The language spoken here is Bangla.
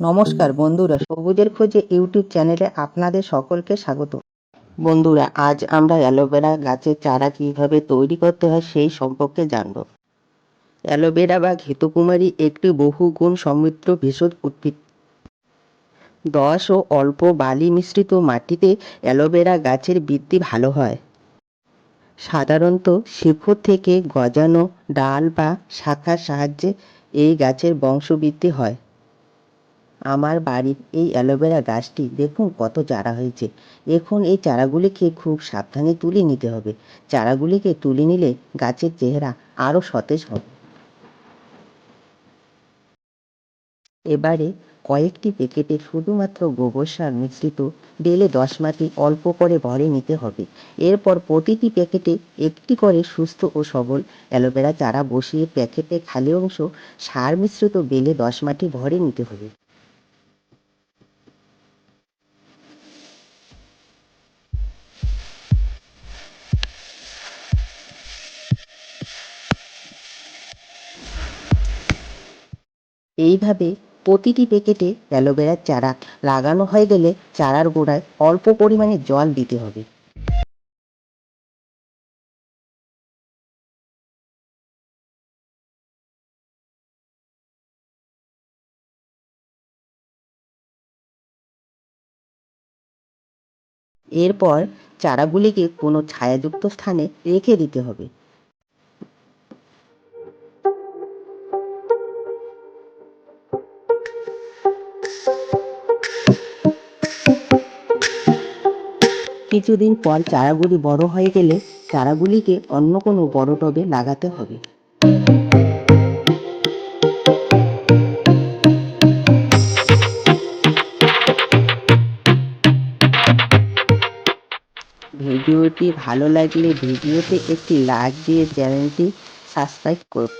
নমস্কার বন্ধুরা, সবুজের খোঁজে ইউটিউব চ্যানেলে আপনাদের সকলকে স্বাগত। বন্ধুরা, আজ আমরা অ্যালোভেরা গাছের চারা কীভাবে তৈরি করতে হয় সেই সম্পর্কে জানব। অ্যালোভেরা বা ঘেতুকুমারী একটি বহুগুণ সমৃদ্ধ ভেষজ উদ্ভিদ। দশ ও অল্প বালি মিশ্রিত মাটিতে অ্যালোভেরা গাছের বৃদ্ধি ভালো হয়। সাধারণত শিকড় থেকে গজানো ডাল বা শাখার সাহায্যে এই গাছের বংশবৃদ্ধি হয়। আমার বাড়ির এই অ্যালোভেরা গাছটি দেখুন কত চারা হয়েছে। এখন এই চারাগুলিকে খুব সাবধানে তুলে নিতে হবে। চারাগুলিকে তুলে নিলে গাছের চেহারা আরও সতেজ হবে। এবারে কয়েকটি প্যাকেটে শুধুমাত্র গোবর সার মিশ্রিত বেলে দশ মাটি অল্প করে ভরে নিতে হবে। এরপর প্রতিটি প্যাকেটে একটি করে সুস্থ ও সবল অ্যালোভেরা চারা বসিয়ে প্যাকেটে খালি অংশ সার মিশ্রিত বেলে দশ মাটি ভরে নিতে হবে। এইভাবে প্রতিটি প্যাকেটে অ্যালোভেরার চারা লাগানো হয়ে গেলে চারার গোড়ায় অল্প পরিমাণে জল দিতে হবে। এরপর চারাগুলিকে কোনো ছায়াযুক্ত স্থানে রেখে দিতে হবে। কিছুদিন পর চারাগুলি বড় হয়ে গেলে চারাগুলিকে অন্য কোনো বড় টবে লাগাতে হবে। ভিডিওটি ভালো লাগলে ভিডিওতে একটি লাইক দিয়ে চ্যানেলটি সাবস্ক্রাইব করুন।